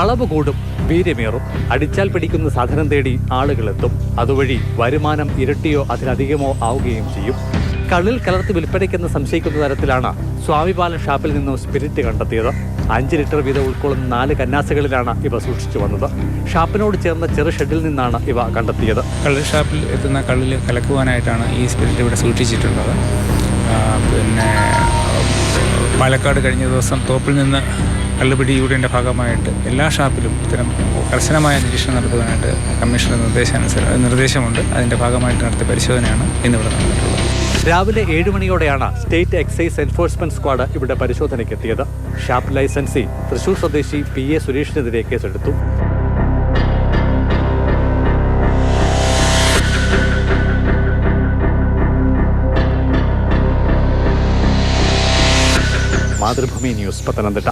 അളവ് കൂടും വീര്യമേറും. അടിച്ചാൽ പിടിക്കുന്ന സാധനം തേടി ആളുകളെത്തും. അതുവഴി വരുമാനം ഇരട്ടിയോ അതിലധികമോ ആവുകയും ചെയ്യും. കള്ളിൽ കലർത്തി വിൽപ്പനയ്ക്കെന്ന് സംശയിക്കുന്ന തരത്തിലാണ് സ്വാമിപാലൻ ഷാപ്പിൽ നിന്നും സ്പിരിറ്റ് കണ്ടെത്തിയത്. അഞ്ച് ലിറ്റർ വീതം ഉൾക്കൊള്ളുന്ന നാല് കന്നാസുകളിലാണ് ഇവ സൂക്ഷിച്ചു വന്നത്. ഷാപ്പിനോട് ചേർന്ന ചെറു ഷെഡിൽ നിന്നാണ് ഇവ കണ്ടെത്തിയത്. കള്ള് ഷാപ്പിൽ എത്തുന്ന കള്ളിൽ കലക്കുവാനായിട്ടാണ് ഈ സ്പിരിറ്റ് ഇവിടെ സൂക്ഷിച്ചിട്ടുള്ളത്. പിന്നെ പാലക്കാട് കഴിഞ്ഞ ദിവസം തോപ്പിൽ നിന്ന് കള്ളുപിടി യൂണിയന്റെ ഭാഗമായിട്ട് എല്ലാ ഷാപ്പിലും ഇത്തരം കർശനമായ നിരീക്ഷണം നടത്തുവാനായിട്ട് കമ്മീഷണർ നിർദ്ദേശാനുസരണം നിർദ്ദേശമുണ്ട്. അതിന്റെ ഭാഗമായിട്ട് നടത്തിയ പരിശോധനയാണ് ഇന്നിവിടെ നടന്നിട്ടുള്ളത്. രാവിലെ ഏഴ് മണിയോടെയാണ് സ്റ്റേറ്റ് എക്സൈസ് എൻഫോഴ്സ്മെന്റ് സ്ക്വാഡ് ഇവിടെ പരിശോധനയ്ക്ക് എത്തിയത് ഷാപ്പ് ലൈസൻസി തൃശൂർ സ്വദേശി പി എ സുരേഷിനെതിരെ കേസെടുത്തു. മാതൃഭൂമി ന്യൂസ് പത്തനംതിട്ട.